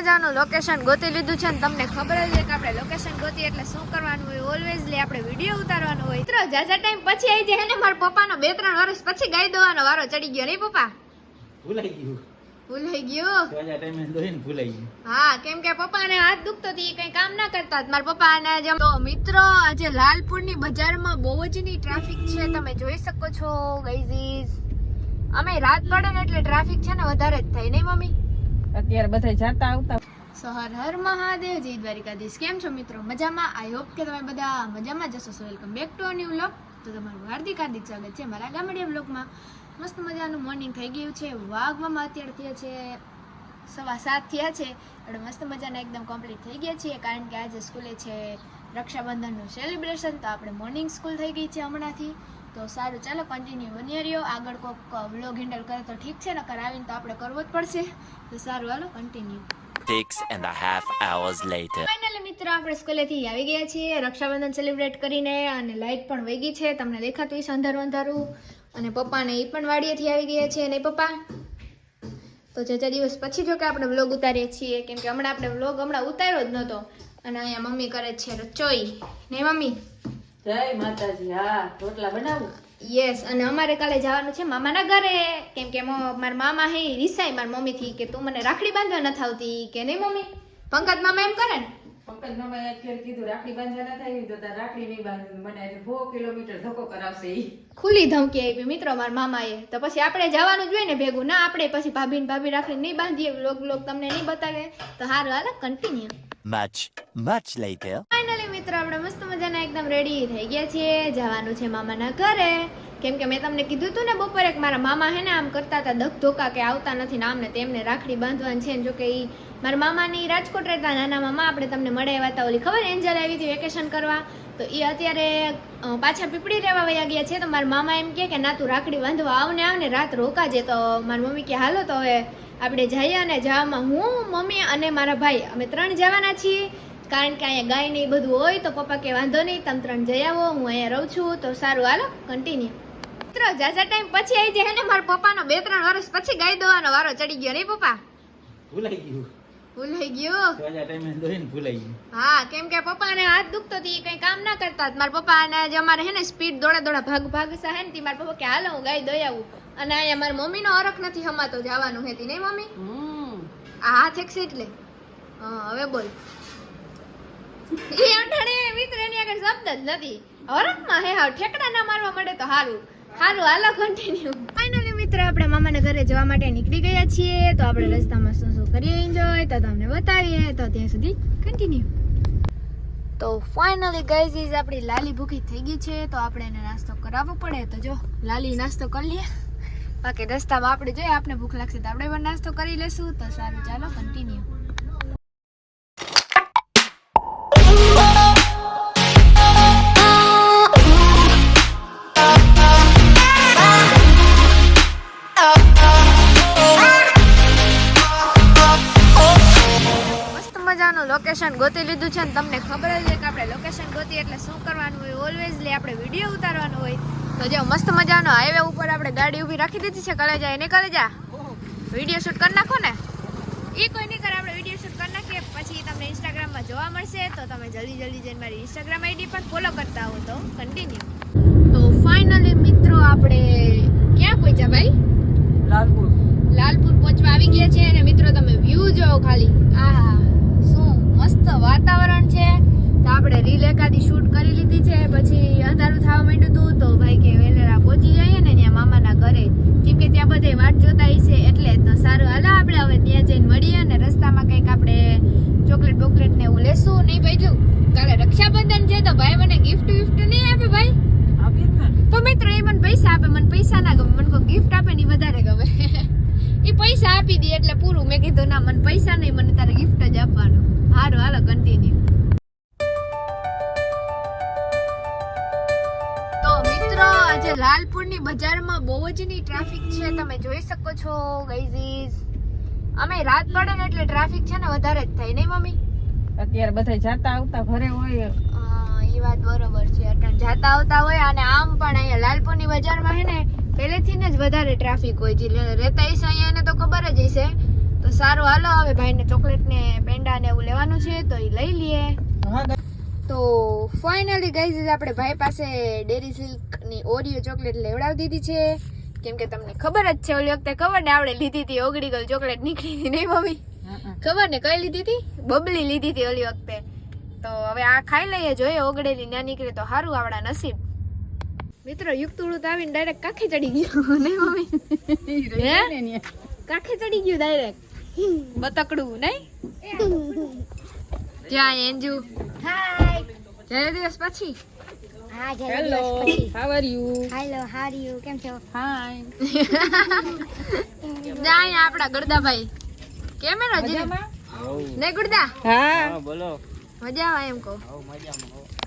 મજાનું લોકેશન ગોતી લીધું છે ને તમને ખબર જ છે કે આપણે લોકેશન ગોતી એટલે શું કરવાનું હોય? ઓલવેઝલી આપણે વીડિયો ઉતારવાનો હોય. મિત્રો જાજા ટાઈમ પછી આવી જાય ને મારા પપ્પાનો બે ત્રણ વર્ષ પછી ગાઈ દેવાનો વારો ચડી ગયો. નહીં પપ્પા? ભૂલાઈ ગયું. ભૂલાઈ ગયું? જાજા ટાઈમે દોઈને ભૂલાઈ ગયું. હા કેમ કે પપ્પાને હાથ દુખતો હતી કઈ કામ ના કરતા. મારા પપ્પાને જેમ તો મિત્રો આજે લાલપુરની બજારમાં બહુ જ ની ટ્રાફિક છે. તમે જોઈ શકો છો ગાઈઝીસ અમે રાત પડે ને એટલે ટ્રાફિક છે ને વધારે જ થાય. નહીં મમ્મી? અત્યારે બધા જાતા આવતા. સો હર હર મહાદેવ. જય દ્વારિકાધીશ. કેમ છો મિત્રો? મજામાં? આઈ હોપ કે તમે બધા મજામાં જશો so welcome back to new vlog તો તમારું હાર્દિક હાર્દિક સ્વાગત છે મારા ગામડિયા વ્લોગમાં મસ્ત મજાનું મોર્નિંગ થઈ ગયું છે. વાઘમાં અત્યારે થયા છે સવા સાત થયા છે. એટલે મસ્ત મજાના એકદમ કમ્પ્લીટ થઈ ગયા છીએ. કારણ કે આજે સ્કૂલે છે રક્ષાબંધનનું સેલિબ્રેશન તો આપણે મોર્નિંગ સ્કૂલ થઈ ગઈ છે હમણાંથી. તો સારું ચાલો કન્ટિન્યુ બની રહ્યો આગળ કોક વ્લોગ હેન્ડલ કરે તો ઠીક છે ને કરાવીને તો આપણે કરવો જ પડશે. તો સારું હાલો continue Six and a half hours later. Finally મિત્રો આપણે સ્કૂલેથી આવી ગયા છીએ. રક્ષાબંધન સેલિબ્રેટ કરીને અને લાઇટ પણ વહી ગઈ છે. તમને દેખાતું હશે અંધારું અંધારું. અને પપ્પાને એ પણ વાડીએથી આવી ગયા છે અને પપ્પા? તો જે દિવસ પછી જો કે આપણે વ્લોગ ઉતારીએ છીએ. કેમ કે હમણાં આપણે વ્લોગ હમણાં ઉતાર્યો જ નહોતો. અને અહીંયા મમ્મી કરે છે રચોઈ ને મમ્મી? જય માતાજી હા રોટલા બનાવું. યસ અને અમારે કાલે જવાનું છે મામાના ઘરે. કેમ કે મારા મામા હે રિસાઈ મારી મમ્મીથી કે તું મને રાખડી બાંધવા નથી આવતી કે નહીં મમ્મી? પંકજ મામા એમ કરે ને? પંકજ મામા એ ફેર કીધું રાખડી બાંધવા ના થાય તો તાર રાખડી નહીં બાંધવી મને આજે બહુ કિલોમીટર ધક્કો કરાવશે ઈ. ખુલ્લી ધમકી આપી મિત્રો મારા મામાએ. તો પછી આપણે જવાનું જોઈએ ને ભેગું. ના આપણે પછી ભાભી ને ભાભી રાખડી નહીં બાંધીએ લોક લોક તમને નહીં બતાવે. તો હારું હાલ continue Much, much later. Finally મિત્રો આપણે મસ્ત એકદમ રેડી થઈ ગયા છીએ. જવાનું છે મામાના ઘરે. કેમ કે મેં તમને કીધું હતું ને બપોરે એક મારા મામા હે ને આમ કરતા હતા ધક ધોકા કે આવતા નથી ને આમને તેમને રાખડી બાંધવાની છે જો કે એ મારા મામાની રાજકોટ રહેતા નાના મામા આપણે તમને મળે આવ્યા હતા ઓલી ખબર એન્જલ આવી હતી વેકેશન કરવા. તો એ અત્યારે પાછા પીપળી રહેવા વયા ગયા છે તો મારા મામા એમ કે ના તું રાખડી બાંધવા આવને આવને રાત રોકાજે. તો મારી મમ્મી કે હાલો તો હવે આપણે જઈએ અને જવામાં હું, મમ્મી અને મારા ભાઈ અમે ત્રણ જવાના છીએ. કારણ કે અહીંયા ગાય ને એ બધું હોય તો પપ્પા કે વાંધો નહીં તમે ત્રણ જઈ આવો હું અહીંયા રહું છું તો સારું. હાલો કન્ટિન્યુ મિત્રો જાજા ટાઈમ પછી આવી જાય ને મારા પપ્પાનો બે ત્રણ વર્ષ પછી ગાય દોવાનો વારો ચડી ગયો નહીં પપ્પા? ભૂલાઈ ગયું. ભૂલાઈ ગયો? જાજા ટાઈમે દોઈને ભૂલાઈ ગયું. હા કેમ કે પપ્પાને હાથ દુખતો હતી એ કઈ કામ ના કરતા. મારા પપ્પાને જે અમારે હે ને સ્પીડ દોડા દોડા ભાગ ભાગ સા હે ને તી મારા પપ્પા કે હાલો હું ગાય દોઈ આવું. અને અહીંયા મારા મમ્મીનો અરખ નથી હમાતો જવાનું હેતી નહીં મમ્મી? આ હાથ એક સીટ લે હા હવે બોલ. એ અઠાણે મિત્ર એની આગળ શબ્દ જ નથી. હરખમાં હે હાવ ઠેકડા ના મારવા મળે તો સારું સારું હાલો કન્ટિન્યુ ફાઇનલી મિત્ર આપણે મામાના ઘરે જવા માટે નીકળી ગયા છીએ તો આપણે રસ્તામાં શું શું કરીએ એન્જોય તો તમને બતાવીએ તો ત્યાં સુધી કન્ટિન્યુ તો ફાઇનલી ગાઈઝ ઇઝ આપણી લાલી ભૂખી થઈ ગઈ છે તો આપણે એને નાસ્તો કરાવવો પડે. તો જો લાલી નાસ્તો કરી લઈએ બાકી રસ્તામાં આપણે જોઈએ આપણે ભૂખ લાગશે તો આપણે પણ નાસ્તો કરી લેશું તો સારું ચાલો કન્ટિન્યુ લોકેશન ગોતી લીધું છે ને તમને ખબર જ છે કે આપણે લોકેશન ગોતી એટલે શું કરવાનું હોય ઓલવેઝલી આપણે વીડિયો ઉતારવાનો હોય. તો જો મસ્ત મજાનો હાઈવે ઉપર આપણે ગાડી ઊભી રાખી દીધી છે કલેજા એને કલેજા? વીડિયો શૂટ કરી નાખો ને. એ કોઈ નહીં કરે આપણે વીડિયો શૂટ કરી નાખીએ. પછી તમને ઇન્સ્ટાગ્રામમાં જોવા મળશે તો તમે જલ્દી જલ્દી જઈને મારી ઇન્સ્ટાગ્રામ આઈડી પર ફોલો કરતા હો તો કન્ટિન્યુ તો ફાઇનલી મિત્રો આપણે ક્યાં પહોંચ્યા ભાઈ? લાલપુર. લાલપુર પહોંચવા આવી ગયા છે અને મિત્રો તમે વ્યૂ જોવો ખાલી. આહા. મસ્ત વાતાવરણ છે. તો આપણે રીલ એકાદી શૂટ કરી લીધી છે. પછી અંધારું થવા માંડ્યું હતું તો ભાઈ કે વેલેરા પહોંચી જઈએ ને ત્યાં મામાના ઘરે. કેમ કે ત્યાં બધે વાટ જોતા છે એટલે તો સારું. હાલો આપણે હવે ત્યાં જઈને મળીએ અને રસ્તામાં કંઈક આપણે ચોકલેટ બોકલેટ ને એવું લેશું. નહીં ભાઈ જો કાલે રક્ષાબંધન છે તો ભાઈ મને ગિફ્ટ વિફ્ટ નહીં આપે ભાઈ. તો મિત્રો એ મને પૈસા આપે. મને પૈસા ના ગમે. મને કોઈ ગિફ્ટ આપે ને વધારે ગમે. એ પૈસા આપી દે એટલે પૂરું. મેં કીધું ના મને પૈસા નહીં. મને તારે ગિફ્ટ જ આપવાનું. સારું હાલો કન્ટિન્યુ તો મિત્રો આજે લાલપુરની બજારમાં બહુ જ ની ટ્રાફિક છે તમે જોઈ શકો છો ગાઈઝીસ અમે રાત પડે ને એટલે ટ્રાફિક છે ને વધારે જ થાય નહીં મમ્મી? અત્યારે બધા જાતા આવતા ઘરે હોય. એ વાત બરોબર છે અટણ જાતા આવતા હોય અને આમ પણ અહીંયા લાલપુરની બજારમાં હે ને પહેલેથી ને જ વધારે ટ્રાફિક હોય જે રહેતા હશે અહીંયા એને તો ખબર જ હશે. તો સારું હાલો હવે ભાઈને ચોકલેટ ને પેંડા ને એવું લેવાનું છે તો એ લઈ લઈએ. તો ફાઇનલી ગઈ આપણે ભાઈ પાસે ડેરી સિલ્કની ઓરિયો ચોકલેટ લેવડાવી દીધી છે. કેમ કે તમને ખબર જ છે ઓલી વખતે ખબર ને આપણે લીધી હતી ઓગળી ગયેલ ચોકલેટ નીકળી હતી નહીં મમ્મી? ખબર ને કઈ લીધી હતી? બબલી લીધી હતી ઓલી વખતે. તો હવે આ ખાઈ લઈએ જોઈએ ઓગળેલી ના નીકળે તો સારું આવડા નસીબ. મિત્રો યુક્તુડું તો આવીને ડાયરેક્ટ કાખે ચડી ગયું નહીં મમ્મી? હે? કાખે ચડી ગયું ડાયરેક્ટ બતકડું નહીં? ત્યાં એન્જુ. હાય જય દિવસ પછી? હા જરા દિવસ પછી. હાવ આર યુ હાલો હાર યુ કેમ છો? હાય જાય આપડા ગરદાભાઈ. કેમ એનો જીરી નહીં ગુડદા હા. બોલો. મજા આવે એમ કહો. મજામાં